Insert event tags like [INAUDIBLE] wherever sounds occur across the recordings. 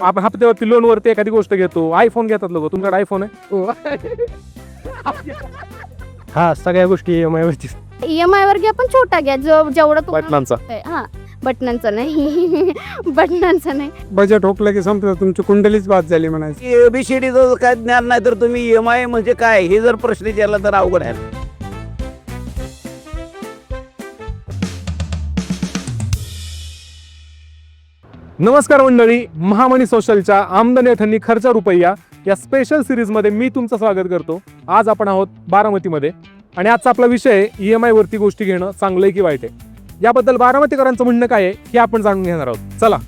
आपण हप्त्यावरती लोन वरती एखादी गोष्ट घेतो. आयफोन घेतात लोक. तुमच्याकडे आयफोन आहे? हा. सगळ्या गोष्टी E EMI वरती. ईएमआय वर घ्या पण छोटा घ्या. जो जेवढा तुम्हाला बटनांचा. आहे. हा. बटनांचा नाही. [LAUGHS] बटनांचा नाही. बजेट होकलं की संपलं. तुमची कुंडलीच बाद झाली म्हणायची. एबीसीडीचं काय ज्ञान नाही तर तुम्ही एम आय म्हणजे काय? हे जर प्रश्न विचारला तर अवघड आहे. नमस्कार मंडळी महामणी सोशलच्या आमदनी अठ्ठ्याण्णी खर्च रुपया या स्पेशल सिरीजमध्ये मी तुमचं स्वागत करतो. आज आपण आहोत बारामतीमध्ये आणि आजचा आपला विषय ई एम वरती गोष्टी घेणं चांगलं आहे की वाईट आहे? याबद्दल बारामतीकरांचं म्हणणं काय आहे हे आपण जाणून घेणार आहोत. चला.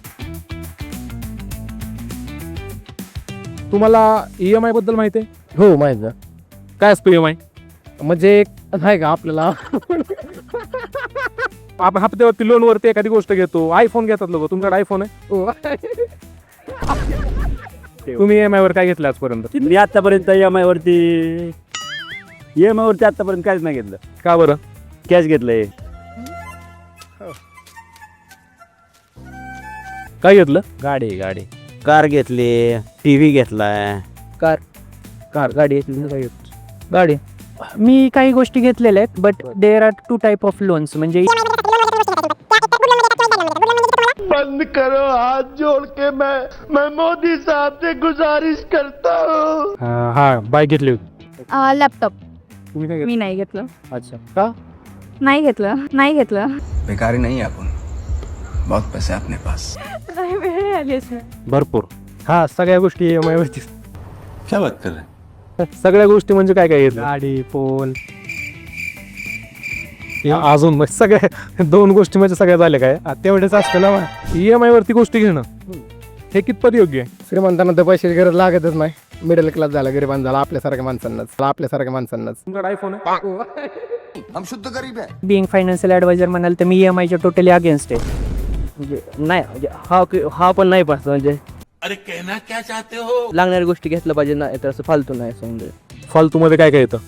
तुम्हाला ई एम आयबद्दल माहिती आहे? हो माहीत. काय असतो ई एम आय म्हणजे नाही का आपल्याला आपण हप्त्यावरती लोन वरती एखादी गोष्ट घेतो. आयफोन घेतात लोक. तुमच्याकडे आयफोन आहे? तुम्ही ई एम वर काय घेतलं आजपर्यंत? मी आतापर्यंत एम आय वरती एम आय वरती आतापर्यंत काहीच नाही घेतलं. का बरं? कॅश घेतलंय. काय घेतलं? गाडी गाडी. कार घेतली टीव्ही घेतलाय. कार कार गाडी घेतली काय गाडी. मी काही गोष्टी घेतलेल्या आहेत but there are two type of loans म्हणजे बंद करो हाथ जोड़ के मैं मैं मोदी साहब से गुजारिश करता हूँ। हा हा बाईक घेतली होती. लॅपटॉप तुम्ही काय मी नाही घेतलं. अच्छा. का? नाही घेतलं. नाही घेतलं. बेकारी नहीं है अपन बहुत पैसे है अपने पास वेळ आलीच भरपूर. हा सगळ्या गोष्टी ई एम आय वरती क्या बात कर रहे हैं? [LAUGHS] सगळ्या गोष्टी म्हणजे काय काय घेतलं गाडी या अजून मग सगळ्या दोन गोष्टी म्हणजे सगळ्या झाल्या काय? तेवढेच असतं ना ई एम आय वरती गोष्टी घेणं. हे कितपत योग्य आहे? श्रीमंतांना तर पैशाची गरज लागतच नाही. मिडल क्लास झाला गरिबांना झाला आपल्यासारख्या माणसांनाच. आपल्यासारख्या माणसांनाच. तुमच्याकडे आयफोन आहे? हम शुद्ध गरीब बिंग फायनान्शियल ॲडवायझर म्हणाल तर मी ई एम आयच्या टोटली अगेन्स्ट आहे. म्हणजे नाही म्हणजे हा हा पण नाही पाहतो म्हणजे अरे कहना क्या चाहते हो? लागणाऱ्या गोष्टी घेतलं पाहिजे नाही तर असं फालतू नाही असं म्हणजे फालतू मध्ये काय काय येतं?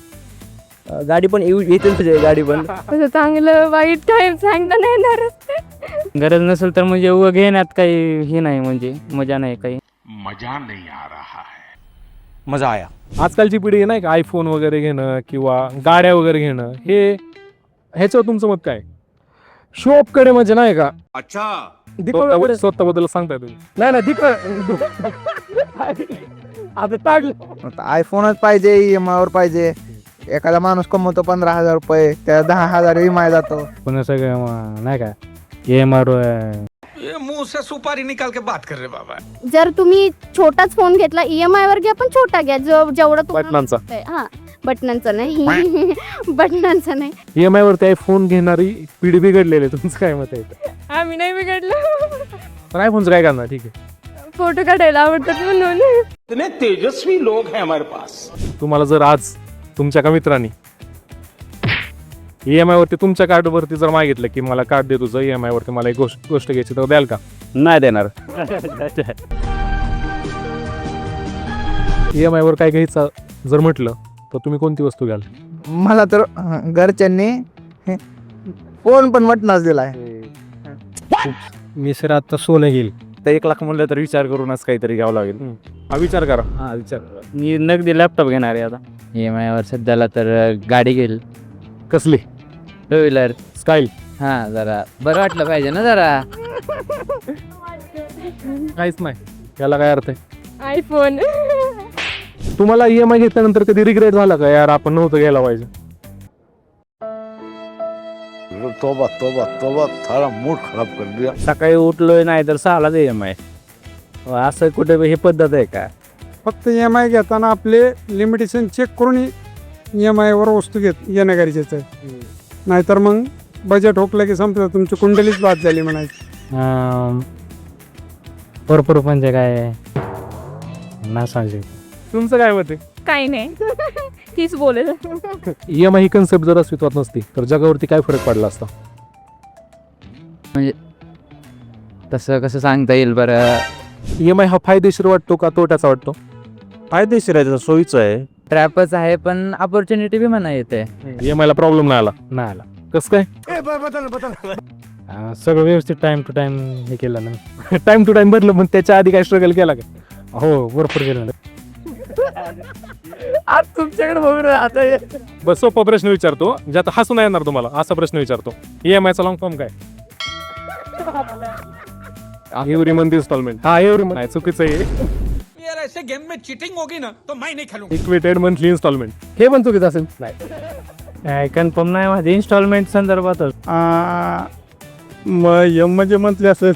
गाडी पण येऊ येते तुझे गाडी पण. असं चांगलं वाईट टाइम सांगता नाही येणार. गरज नसेल तर म्हणजे उगं घेण्यात काही हे नाही म्हणजे मजा नाही काही. मजा नहीं आ रहा है. मजा आया. आजकालची पिढी आहे नाही का आयफोन वगैरे घेणं किंवा गाड्या वगैरे घेणं हे ह्याच्यावर तुमचं मत काय? शॉपकडे म्हणजे नाही का? स्वतः- स्वतःबद्दल सांगताय तुम्ही. नाही नाही आता आयफोनच पाहिजे ई एम वर पाहिजे. एखादा माणूस कमवतो पंधरा हजार रुपये त्या दहा हजार विमा जातो. पण सगळं नाही का? एम आर मुंह से सुपारी निकाल के बात कर रहे बाबा। जर तुम्ही छोटाच फोन घेतला ईएमआय वर घ्या पण छोटा घ्या जो जेवढा तुम्हाला बटनांचा. आहे. हा बटनांचा नाही. [LAUGHS] बटनांचा नाही. ई एम आय वरती आयफोन घेणारी पिढी बिघडलेली आहे. तुमचं काय मत आहे? आम्ही नाही बिघडलो. पण आयफोनचं काय करणार? ठीक आहे. फोटो काढायला आवडतात म्हणून. इतने तेजस्वी लोग हैं हमारे पास. तुम्हाला जर आज तुमच्या का मित्रांनी ई एम आय वरती तुमच्या कार्ड वरती जर मागितलं की मला कार्ड दे तुझं ई एम आय वरती मला एक गोष्ट गोष्ट घ्यायची तर द्याल का? नाही देणार. ई एम आय वर काय घ्यायचं जर म्हटलं तर तुम्ही कोणती वस्तू घ्याल? मला तर अं, घरच्यांनी हे, फोन पण मटणाच दिलाय. मी सर आता सोनं घेईल. तर एक लाख म्हणलं तर विचार करूनच काहीतरी घ्यावं लागेल. हा विचार करा. हा विचार मी नगदी लॅपटॉप घेणार आहे आता. ई एम आयवर सध्याला तर गाडी घेईल. कसली? Two wheeler. स्टाईल हा जरा. बरं वाटलं पाहिजे ना जरा? काहीच नाही. याला काय अर्थ आहे? आयफोन तुम्हाला ई एम आय घेतल्यानंतर कधी रिग्रेट झाला का? यार आपण नव्हतं घ्यायला पाहिजे. तोबा तोबा तोबा थारा मूड खराब कर दिया. सकाळी उठलोय नाही तर सहालाच एम आय असं कुठे हे पद्धत आहे का? फक्त ई एम आय घेताना आपले लिमिटेशन चेक करून ई एम आयवर वस्तू घेत येणं गरजेचं आहे. नाहीतर मग बजेट होकलं की संपलं तुमची कुंडलीच बाद झाली म्हणायची. भरपूर म्हणजे काय? ना सांगू तुमचं काय मत आहे? काही नाही. तीच बोलेल. ई एम आय ही कन्सेप्ट जर अस्तित्वात नसती तर जगावरती काय फरक पडला असता? तसं कसं सांगता येईल बरं? ई एम आय हा फायदेशीर वाटतो का तोट्याचा वाटतो? फायदेशीर आहे त्याचं सोयीचं आहे. ट्रॅपच आहे पण ऑपॉर्च्युनिटी बी म्हणा येते ई एम आयला प्रॉब्लेम नाही आला. नाही आला. कसं काय? सगळं व्यवस्थित टाइम टू टाइम हे केलं ना. टाइम टू टाइम बदलं पण त्याच्या आधी काय स्ट्रगल केला का? हो भरपूर केलं ना. आज तुमच्याकडे बघून आता बस सोपा प्रश्न विचारतो. ज्यात हसून नाही येणार तुम्हाला असा प्रश्न विचारतो. ई एम आयचा लॉंग फॉर्म काय? एव्हरी मंथ इन्स्टॉलमेंट हा एव्हरी मंथ चुकीचं आहे. ऐसे गेम में चीटिंग होगी ना तो मैं नहीं खेलूंगा। इक्वेटेड मंथली इन्स्टॉलमेंट हे पण चुकीचं असेल. नाही. कन्फर्म नाही माझे इन्स्टॉलमेंट संदर्भात एम म्हणजे मंथली असेल.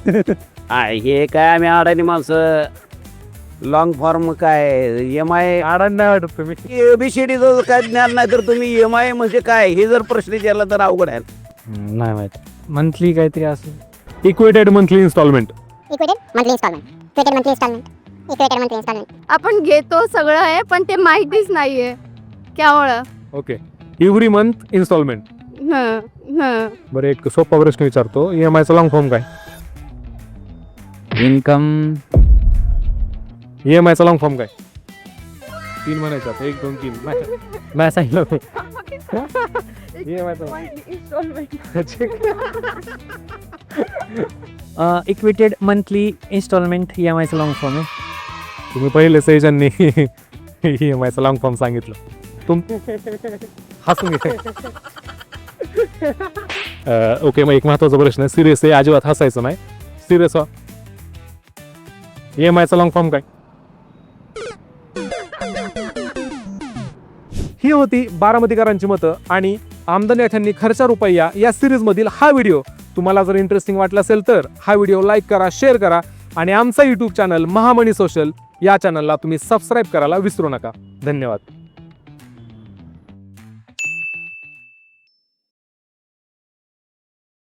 हे काय आम्ही अडाणी माणसं? लॉंग फॉर्म काय? एम आय आडान नाही वाटत तुम्ही. एबीसीडीचं काय ज्ञान नाही तर तुम्ही एम आय म्हणजे काय? हे जर प्रश्न विचारला तर अवघड आहे. नाही माहीत. मंथली काहीतरी असं equated monthly installment equated monthly installment equated monthly installment equated monthly installment आपण घेतो सगळं आहे पण ते माहितीच नाहीये. त्यामुळं ओके एव्हरी मंथ इन्स्टॉलमेंट हं, हं. बरं एक सोपा प्रश्न विचारतो. ई एम आयचा लॉंग फॉर्म काय? इन्कम ई एम आयचा लॉंग फॉर्म काय? तीन म्हणायच्यात एक दोन तीन. नाही. सांगितलं E M equated monthly installment E M आयचं long form आहे. तुम्ही पहिले सैजांनी ई एम आयचा लॉंग फॉर्म सांगितलं. तुम हसून घे. ओके मग एक महत्त्वाचा प्रश्न आहे. सिरियस आहे अजिबात हसायचं नाही. सिरियस व्हा. ई एम आयचा लॉंग फॉर्म काय? ही होती बारामतीकरांची मतं आणि आमदनी अठ्यांनी खर्चा रुपया या सिरीजमधील हा व्हिडिओ. तुम्हाला जर इंटरेस्टिंग वाटला असेल तर हा व्हिडिओ लाईक करा शेअर करा आणि आमचा यूट्यूब चॅनल महामणी सोशल या चॅनलला तुम्ही सबस्क्राईब करायला विसरू नका. धन्यवाद.